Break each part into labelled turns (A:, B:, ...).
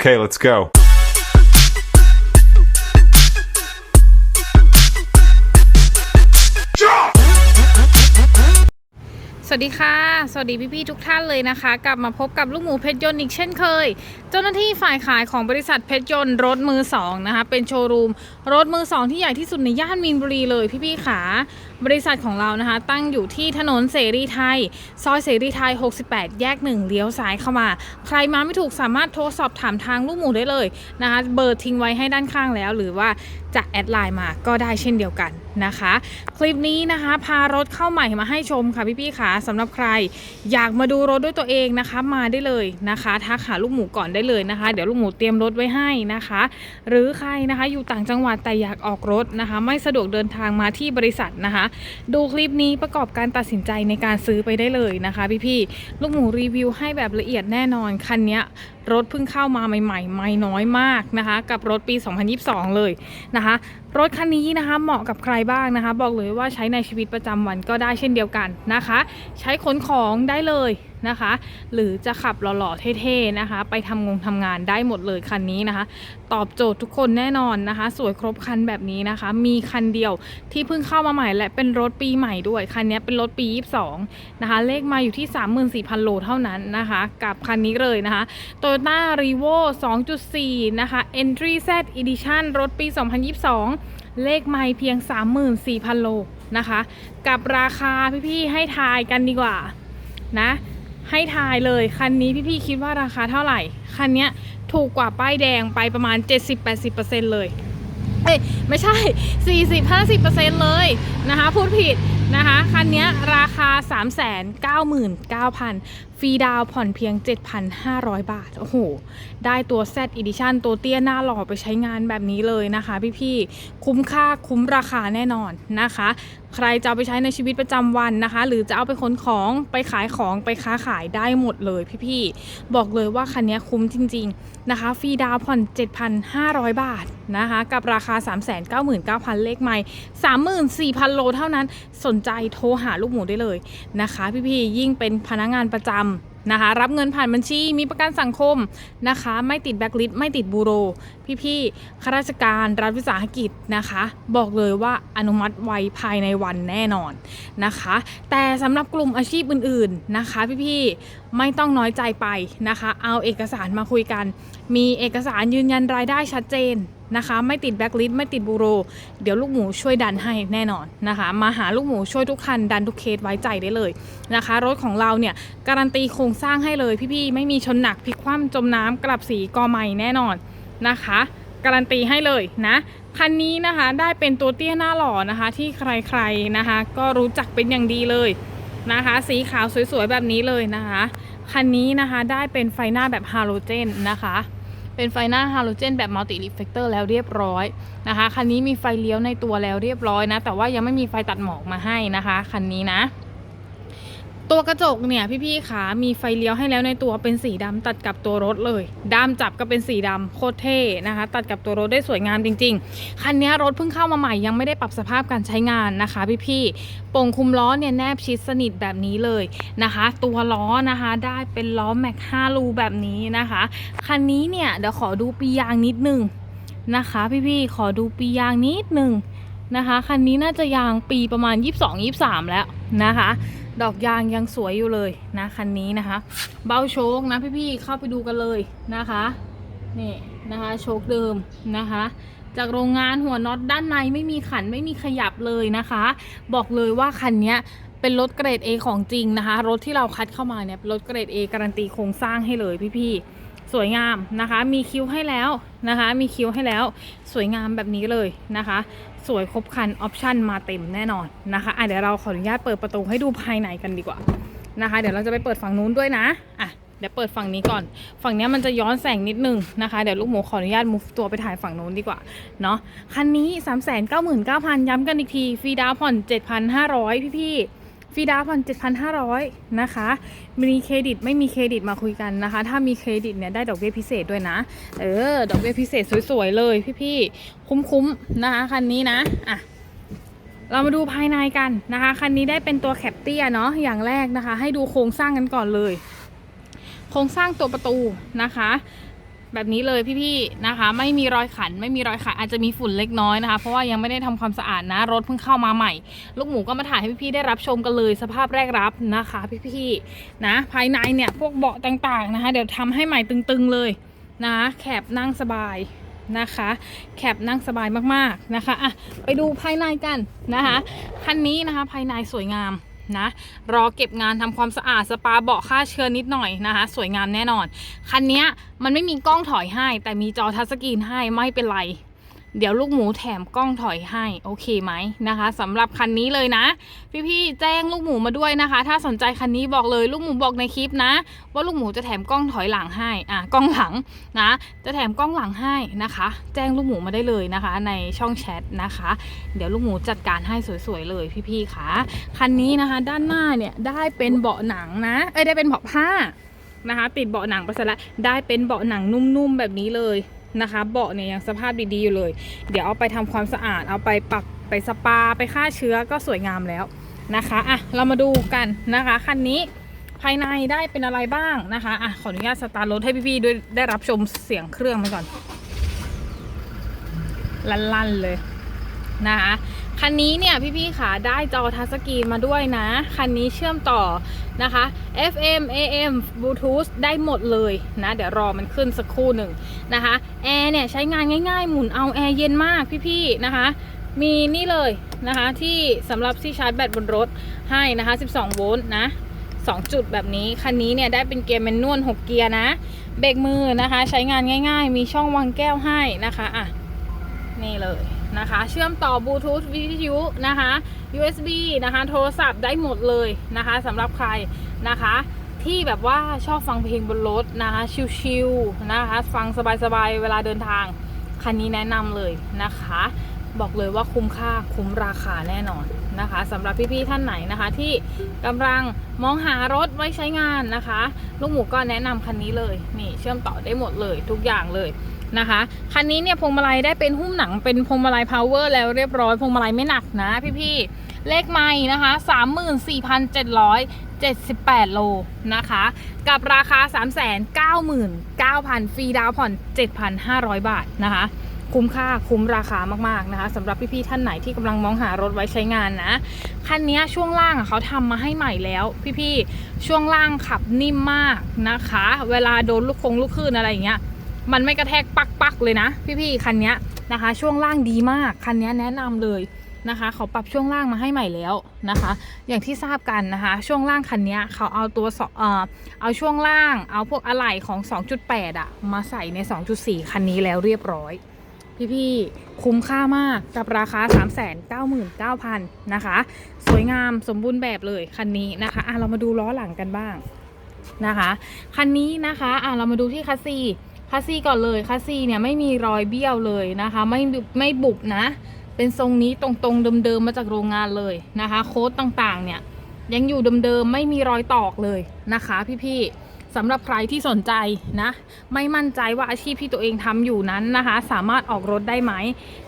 A: Okay, let's go.
B: สวัสดีค่ะ สวัสดีพี่ๆทุกท่านเลยนะคะ กลับมาพบกับลูกหมูเพชรยนต์อีกเช่นเคย เจ้าหน้าที่ฝ่ายขายของบริษัทเพชรยนต์รถมือสองนะคะเป็นโชว์รูมรถมือสองที่ใหญ่ที่สุดในย่านมีนบุรีเลยพี่ๆขาบริษัทของเรานะคะ ตั้งอยู่ที่ถนนเสรีไทย ซอยเสรีไทย 68 แยก 1เลี้ยวซ้ายเข้ามา ใครมาไม่ถูกสามารถโทรสอบถามทางลูกหมูได้เลยนะคะ เบอร์ทิ้งไว้ให้ด้านข้างแล้ว หรือว่า จะแอดไลน์มาก็ได้เช่นเดียวกันนะคะ คลิปนี้นะคะพารถเข้าใหม่มาให้ชมค่ะพี่ๆขาสำหรับใคร อยากมาดูรถด้วยตัวเองนะคะมาได้เลยนะคะทักหาลูกหมูก่อนได้เลยนะคะ เดี๋ยวลูกหมูเตรียมรถไว้ให้นะคะ หรือใครนะคะอยู่ต่างจังหวัดแต่อยากออกรถนะคะ ไม่สะดวกเดินทางมาที่บริษัทนะคะ ดูคลิปนี้ประกอบการตัดสินใจในการซื้อไปได้เลยนะคะ พี่ๆลูกหมูรีวิวให้แบบละเอียดแน่นอนคันนี้ รถเพิ่งเข้ามาใหม่ๆ ไม่น้อยมากนะคะ กับรถปี 2022 เลยนะคะ รถคันนี้นะคะเหมาะกับใครบ้างนะคะ บอกเลยว่าใช้ในชีวิตประจำวันก็ได้เช่นเดียวกันนะคะ ใช้ขนของได้เลย นะคะ หรือจะขับหล่อๆเท่ๆนะคะ ไปทำงงทำงานได้หมดเลยคันนี้นะคะ ตอบโจทย์ทุกคนแน่นอนนะคะ สวยครบคันแบบนี้นะคะ มีคันเดียวที่เพิ่งเข้ามาใหม่และเป็นรถปีใหม่ด้วย คันนี้เป็นรถปี 22 นะคะ เลขมาอยู่ที่ 34,000 โลเท่านั้นนะคะ กับคันนี้เลยนะคะ Toyota r e v o 2.4 นะคะ Entry Z Edition รถปี 2022เลขไม่เพียง 34,000 โลนะคะ กับราคาพี่ๆให้ทายกันดีกว่านะ ให้ทายเลย คันนี้พี่ๆคิดว่าราคาเท่าไหร่ คันนี้ถูกกว่าป้ายแดงไปประมาณ 70-80%เลยเอ้ยไม่ใช่ 40-50%เลยนะคะ พูดผิดนะคะ คันนี้ราคา 399,000 ฟรีดาวผ่อนเพียง 7,500 บาท โอ้โห ได้ตัว Z Edition ตัวเตี้ยหน้าหล่อไปใช้งานแบบนี้เลยนะคะพี่ๆ คุ้มค่าคุ้มราคาแน่นอนนะคะ ใครจะเอาไปใช้ในชีวิตประจำวันนะคะ หรือจะเอาไปขนของไปขายของไปค้าขายได้หมดเลยพี่ๆ บอกเลยว่าคันนี้คุ้มจริง ๆนะคะ ฟรีดาวน์ผ่อน 7,500 บาทนะคะ กับราคา 399,000 เลขไม่ 34,000 โลเท่านั้นสนใจโทรหาลูกหมูได้เลยนะคะ พี่ๆ ยิ่งเป็นพนักงานประจำนะคะรับเงินผ่านบัญชีมีประกันสังคมนะคะ ไม่ติดแบ็กลิสต์ไม่ติดบูโร พี่ๆข้าราชการรัฐวิสาหกิจนะคะ บอกเลยว่าอนุมัติไวภายในวันแน่นอนนะคะ แต่สำหรับกลุ่มอาชีพอื่นๆนะคะ พี่ๆไม่ต้องน้อยใจไปนะคะ เอาเอกสารมาคุยกัน มีเอกสารยืนยันรายได้ชัดเจนนะคะไม่ติดแบ็กลิสต์ไม่ติดบูโร เดี๋ยวลูกหมูช่วยดันให้แน่นอนนะคะ มาหาลูกหมูช่วยทุกคันดันทุกเคสไว้ใจได้เลยนะคะ รถของเราเนี่ย การันตีโครงสร้างให้เลยพี่ๆ ไม่มีชนหนักพลิกคว่ำจมน้ำกลับสีกอใหม่แน่นอน นะคะ การันตีให้เลยนะคันนี้นะคะได้เป็นตัวเตี้ยหน้าหล่อนะคะ ที่ใครๆนะคะ ก็รู้จักเป็นอย่างดีเลยนะคะ สีขาวสวยๆแบบนี้เลยนะคะคันนี้นะคะได้เป็นไฟหน้าแบบฮาโลเจนนะคะ เป็นไฟหน้าฮาโลเจนแบบมัลติรีเฟกเตอร์แล้วเรียบร้อยนะคะคันนี้มีไฟเลี้ยวในตัวแล้วเรียบร้อยนะ แต่ว่ายังไม่มีไฟตัดหมอกมาให้นะคะคันนี้นะ ตัวกระจกเนี่ยพี่ๆขามีไฟเลี้ยวให้แล้วในตัวเป็นสีดำตัดกับตัวรถเลยด้ามจับก็เป็นสีดำโคตรเท่นะคะ ตัดกับตัวรถได้สวยงามจริง ๆ คันนี้รถเพิ่งเข้ามาใหม่ยังไม่ได้ปรับสภาพการใช้งานนะคะ พี่ๆป่งคุมล้อเนี่ยแนบชิดสนิทแบบนี้เลยนะคะ ตัวล้อนะคะได้เป็นล้อแม็ก5รูแบบนี้นะคะ คันนี้เนี่ยเดี๋ยวขอดูปียางนิดนึงนะคะ พี่ๆขอดูปียางนิดนึงนะคะคันนี้น่าจะยางปีประมาณ 22-23 แล้วนะคะ ดอกยางยังสวยอยู่เลยนะคันนี้นะคะ เบ้าโชคนะพี่ๆเข้าไปดูกันเลยนะคะนี่นะคะโชคเดิมนะคะ จากโรงงานหัวน็อตด้านในไม่มีขันไม่มีขยับเลยนะคะ บอกเลยว่าคันนี้เป็นรถเกรด A ของจริงนะคะ รถที่เราคัดเข้ามาเนี่ยรถเกรด A การันตีโครงสร้างให้เลยพี่ๆ สวยงามนะคะ มีคิ้วให้แล้วนะคะ มีคิ้วให้แล้ว สวยงามแบบนี้เลยนะคะ สวยครบคันออปชั่นมาเต็มแน่นอนนะคะอะเดี๋ยวเราขออนุญาตเปิดประตูให้ดูภายในกันดีกว่านะคะ เดี๋ยวเราจะไปเปิดฝั่งนู้นด้วยนะอะเดี๋ยวเปิดฝั่งนี้ก่อน ฝั่งนี้มันจะย้อนแสงนิดนึงนะคะ เดี๋ยวลูกหมูขออนุญาตมุฟตัวไปถ่ายฝั่งนู้นดีกว่า เนาะคันนี้ 3 9 9 0 0 0 ย้ำกันอีกที ฟรีดาวน์ผ่อน 7,500 พี่ๆ ฟีดาวน์ผ่อน7,500 นะคะ มีเครดิตไม่มีเครดิตมาคุยกันนะคะ ถ้ามีเครดิตเนี่ยได้ดอกเบี้ยพิเศษด้วยนะ เออ ดอกเบี้ยพิเศษสวยๆเลยพี่ๆ คุ้มๆ นะคะคันนี้นะ อะเรามาดูภายในกันนะคะ คันนี้ได้เป็นตัวแคปเตียเนาะอย่างแรกนะคะ ให้ดูโครงสร้างกันก่อนเลย โครงสร้างตัวประตูนะคะ แบบนี้เลยพี่ๆนะคะ ไม่มีรอยขัน ไม่มีรอยขันอาจจะมีฝุ่นเล็กน้อยนะคะ เพราะว่ายังไม่ได้ทำความสะอาดนะรถเพิ่งเข้ามาใหม่ ลูกหมูก็มาถ่ายให้พี่ๆได้รับชมกันเลย สภาพแรกรับนะคะ พี่ๆนะภายในเนี่ยพวกเบาะต่างๆนะคะ เดี๋ยวทำให้ใหม่ตึงๆเลยนะแคบนั่งสบายนะคะแคบนั่งสบายมากๆนะคะอะไปดูภายในกันนะคะคันนี้นะคะภายในสวยงาม นะ รอเก็บงานทำความสะอาดสปาเบาะฆ่าเชื้อนิดหน่อยนะคะ สวยงามแน่นอน คันนี้มันไม่มีกล้องถอยให้ แต่มีจอทัชสกรีนให้ไม่เป็นไร เดี๋ยวลูกหมูแถมกล้องถอยให้ โอเคไหมนะคะสำหรับคันนี้เลยนะ พี่ๆแจ้งลูกหมูมาด้วยนะคะ ถ้าสนใจคันนี้บอกเลยลูกหมูบอกในคลิปนะ ว่าลูกหมูจะแถมกล้องถอยหลังให้อะกล้องหลังนะ จะแถมกล้องหลังให้นะคะ แจ้งลูกหมูมาได้เลยนะคะ ในช่องแชทนะคะ เดี๋ยวลูกหมูจัดการให้สวยๆเลยพี่ๆค่ะคันนี้นะคะ ด้านหน้าเนี่ยได้เป็นเบาะหนังนะเอ้ยได้เป็นเบาะผ้านะคะ ติดเบาะหนังไปซะแล้วได้เป็นเบาะหนังนุ่มๆแบบนี้เลย นะคะ เบาะเนี่ยยังสภาพดีๆอยู่เลย เดี๋ยวเอาไปทำความสะอาด เอาไปปักไปสปาไปฆ่าเชื้อก็สวยงามแล้วนะคะอะเรามาดูกันนะคะคันนี้ภายในได้เป็นอะไรบ้างนะคะอะขออนุญาตสตาร์ทรถให้พี่ๆด้วยได้รับชมเสียงเครื่องมันก่อน ลั่นๆเลยนะคะ คันนี้เนี่ยพี่ๆขาได้จอทัชสกรีนมาด้วยนะ คันนี้เชื่อมต่อนะคะ FM AM Bluetooth ได้หมดเลยนะ เดี๋ยวรอมันขึ้นสักครู่หนึ่งนะคะแอร์เนี่ยใช้งานง่ายๆ หมุนเอาแอร์เย็นมากพี่ๆนะคะ มีนี่เลยนะคะที่สำหรับที่ชาร์จแบตบนรถให้นะคะ 12 โวลต์นะ2 จุดแบบนี้ คันนี้เนี่ยได้เป็นเกียร์แมนนวล6 เกียร์นะ เบรกมือนะคะ ใช้งานง่าย ๆ มีช่องวางแก้วให้นะคะอะนี่เลย นะคะ เชื่อมต่อบลูทูธวิทยุนะคะ USB นะคะ โทรศัพท์ได้หมดเลยนะคะสำหรับใครนะคะ ที่แบบว่าชอบฟังเพลงบนรถนะคะ ชิลๆนะคะ ฟังสบายๆ เวลาเดินทาง คันนี้แนะนำเลยนะคะ บอกเลยว่าคุ้มค่าคุ้มราคาแน่นอนนะคะสำหรับพี่ๆท่านไหนนะคะ ที่กำลังมองหารถไว้ใช้งานนะคะ ลูกหมูก็แนะนำคันนี้เลย นี่เชื่อมต่อได้หมดเลยทุกอย่างเลย นะคะ คันนี้เนี่ยพวงมาลัยได้เป็นหุ้มหนังเป็นพวงมาลัยพาวเวอร์แล้วเรียบร้อยพวงมาลัยไม่หนักนะพี่ๆเลขไม้นะคะ34,778 โลนะคะ กับราคา 399,000ฟรีดาวผ่อน 7,500 บาทนะคะคุ้มค่าคุ้มราคามากๆนะคะสำหรับพี่ๆท่านไหนที่กำลังมองหารถไว้ใช้งานนะคันนี้ช่วงล่างเขาทำมาให้ใหม่แล้ว พี่ๆช่วงล่างขับนิ่มมากนะคะ เวลาโดนลูกคงลูกคลื่นอะไรอย่างเงี้ย มันไม่กระแทกปักๆเลยนะ พี่ๆคันนี้นะคะ ช่วงล่างดีมากคันนี้แนะนำเลยนะคะเขาปรับช่วงล่างมาให้ใหม่แล้วนะคะ อย่างที่ทราบกันนะคะ ช่วงล่างคันนี้เขาเอาตัวเอ่อเอาช่วงล่าง เอาพวกอะไหล่ของ 2.8อะมาใส่ใน 2.4 คันนี้แล้วเรียบร้อย พี่ๆคุ้มค่ามากกับราคา 399,000นะคะ สวยงามสมบูรณ์แบบเลยคันนี้นะคะอะเรามาดูล้อหลังกันบ้างนะคะ คันนี้นะคะอะเรามาดูที่คัสซี คัสซีก่อนเลยคัสซีเนี่ยไม่มีรอยเบี้ยวเลยนะคะ ไม่ไม่บุบนะ เป็นทรงนี้ตรงๆเดิมๆมาจากโรงงานเลยนะคะ โค้ดต่างๆเนี่ยยังอยู่เดิมๆไม่มีรอยตอกเลยนะคะพี่ๆสำหรับใครที่สนใจนะ ไม่มั่นใจว่าอาชีพที่ตัวเองทำอยู่นั้นนะคะ สามารถออกรถได้ไหม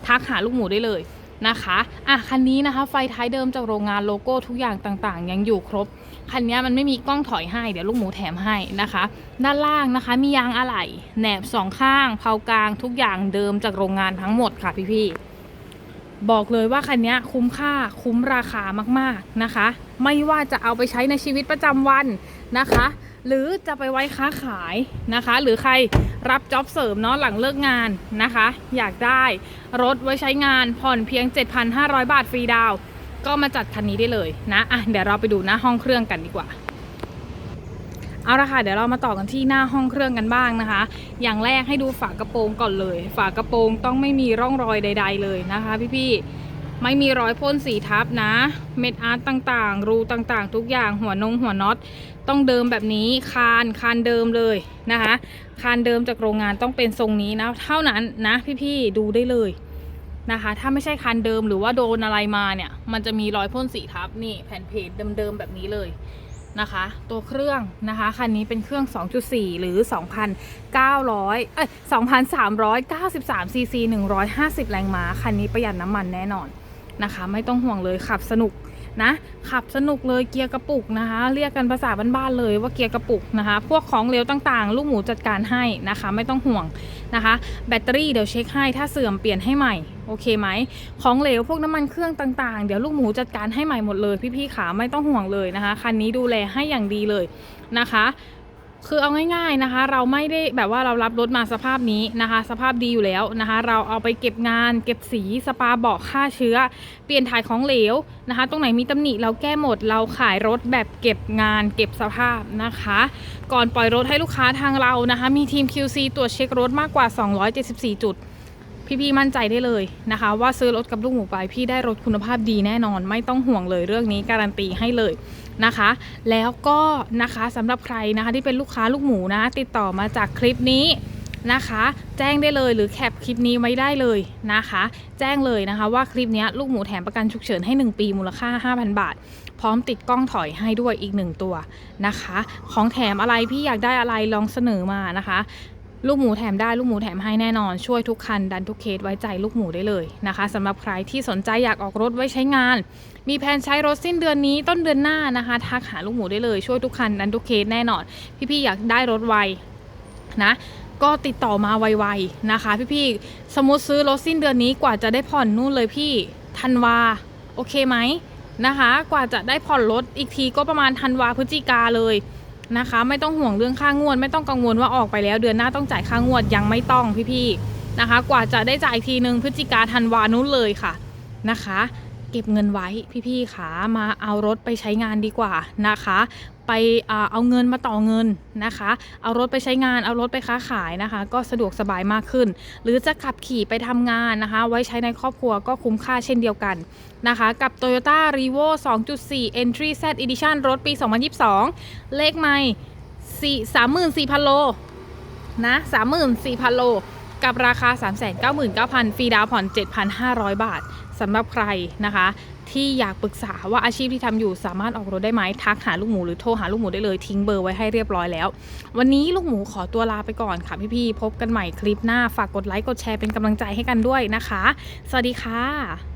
B: ทักหาลูกหมูได้เลย นะคะอะคันนี้นะคะไฟท้ายเดิมจากโรงงานโลโก้ทุกอย่างต่างๆ ยังอยู่ครบ คันนี้มันไม่มีกล้องถอยให้เดี๋ยวลูกหมูแถมให้นะคะ ด้านล่างนะคะมียางอะไหล่แหนบสองข้างเพากลางทุกอย่างเดิมจากโรงงานทั้งหมดค่ะพี่ๆบอกเลยว่าคันนี้คุ้มค่าคุ้มราคามากๆนะคะ ไม่ว่าจะเอาไปใช้ในชีวิตประจำวันนะคะ หรือจะไปไว้ค้าขายนะคะ หรือใครรับจ็อบเสริมเนาะหลังเลิกงานนะคะ อยากได้รถไว้ใช้งานผ่อนเพียง 7,500 บาทฟรีดาว ก็มาจัดคันนี้ได้เลยนะอะเดี๋ยวเราไปดูหน้าห้องเครื่องกันดีกว่าเอาละค่ะเดี๋ยวเรามาต่อกันที่หน้าห้องเครื่องกันบ้างนะคะ อย่างแรกให้ดูฝากระโปรงก่อนเลย ฝากระโปรงต้องไม่มีร่องรอยใด ๆ เลยนะคะ พี่ๆ ไม่มีรอยพ่นสีทับนะ เม็ดอาร์ตต่างๆ รูต่างๆ ทุกอย่างหัวนงหัวน็อตต้องเดิมแบบนี้คานคานเดิมเลยนะคะ คานเดิมจากโรงงานต้องเป็นทรงนี้นะ เท่านั้นนะพี่ๆดูได้เลยนะคะ ถ้าไม่ใช่คันเดิมหรือว่าโดนอะไรมาเนี่ย มันจะมีรอยพ่นสีทับนี่แผ่นเพจเดิมๆแบบนี้เลยนะคะ ตัวเครื่องนะคะคันนี้เป็นเครื่อง 2.4 หรือ 2,900เอ้ย2,393ซีซี150 แรงม้าคันนี้ประหยัดน้ำมันแน่นอน นะคะ ไม่ต้องห่วงเลยขับสนุกนะ ขับสนุกเลยเกียร์กระปุกนะคะ เรียกกันภาษาบ้านๆเลยว่าเกียร์กระปุกนะคะ พวกของเหลวต่างๆ ลูกหมูจัดการให้นะคะ ไม่ต้องห่วงนะคะ แบตเตอรี่เดี๋ยวเช็คให้ถ้าเสื่อมเปลี่ยนให้ใหม่โอเคไหมของเหลวพวกน้ำมันเครื่องต่างๆ เดี๋ยวลูกหมูจัดการให้ใหม่หมดเลย พี่ๆขาไม่ต้องห่วงเลยนะคะคันนี้ดูแลให้อย่างดีเลยนะคะ คือเอาง่ายๆนะคะ เราไม่ได้แบบว่าเรารับรถมาสภาพนี้นะคะ สภาพดีอยู่แล้วนะคะ เราเอาไปเก็บงาน เก็บสีสปาเบาะฆ่าเชื้อ เปลี่ยนถ่ายของเหลวนะคะ ตรงไหนมีตำหนิเราแก้หมดเราขายรถแบบเก็บงาน เก็บสภาพนะคะ ก่อนปล่อยรถให้ลูกค้าทางเรานะคะ มีทีม QC ตรวจเช็ครถมากกว่า 274 จุด พี่ๆมั่นใจได้เลยนะคะ ว่าซื้อรถกับลูกหมูไปพี่ได้รถคุณภาพดีแน่นอน ไม่ต้องห่วงเลยเรื่องนี้การันตีให้เลยนะคะ แล้วก็นะคะสำหรับใครนะคะที่เป็นลูกค้าลูกหมูนะติดต่อมาจากคลิปนี้นะคะ แจ้งได้เลยหรือแคปคลิปนี้ไว้ได้เลยนะคะ แจ้งเลยนะคะว่าคลิปนี้ลูกหมูแถมประกันฉุกเฉินให้ 1 ปีมูลค่า 5,000 บาท พร้อมติดกล้องถอยให้ด้วยอีก 1 ตัวนะคะ ของแถมอะไรพี่อยากได้อะไรลองเสนอมานะคะ ลูกหมูแถมได้ลูกหมูแถมให้แน่นอน ช่วยทุกคันดันทุกเคสไว้ใจลูกหมูได้เลยนะคะสำหรับใครที่สนใจอยากออกรถไว้ใช้งาน มีแผนใช้รถสิ้นเดือนนี้ต้นเดือนหน้านะคะทักหาลูกหมูได้เลยช่วยทุกคันดันทุกเคสแน่นอน พี่ๆอยากได้รถไวนะก็ติดต่อมาไวๆนะคะ พี่ๆสมมติซื้อรถสิ้นเดือนนี้กว่าจะได้ผ่อนนู่นเลยพี่ธันวาโอเคไหมนะคะ กว่าจะได้ผ่อนรถอีกทีก็ประมาณธันวาพฤศจิกาเลย นะคะ ไม่ต้องห่วงเรื่องค่างวด ไม่ต้องกังวลว่าออกไปแล้ว เดือนหน้าต้องจ่ายค่างวดยังไม่ต้องพี่ๆนะคะ กว่าจะได้จ่ายทีหนึ่งพฤศจิกาธันวานู้นเลยค่ะนะคะ เก็บเงินไว้พี่ๆขามาเอารถไปใช้งานดีกว่านะคะไปเอาเงินมาต่อเงินนะคะ เอารถไปใช้งาน เอารถไปค้าขายนะคะ ก็สะดวกสบายมากขึ้น หรือจะขับขี่ไปทำงานนะคะ ไว้ใช้ในครอบครัวก็คุ้มค่าเช่นเดียวกันนะคะ กับ Toyota r e v o 2.4 Entry Z Edition รถปี 2022 เลขไม่สี่สามหมื่นสี่พันโลนะสามหมื่นสี่พันโล กับราคา 3 9 9 0 0 0 ฟรีดาวน์ผ่อน 7,500 บาท สำหรับใครนะคะ ที่อยากปรึกษาว่าอาชีพที่ทำอยู่สามารถออกรถได้ไหมทักหาลูกหมูหรือโทรหาลูกหมูได้เลยทิ้งเบอร์ไว้ให้เรียบร้อยแล้ว วันนี้ลูกหมูขอตัวลาไปก่อนค่ะพี่ๆพบกันใหม่คลิปหน้าฝากกดไลค์กดแชร์เป็นกำลังใจให้กันด้วยนะคะ สวัสดีค่ะ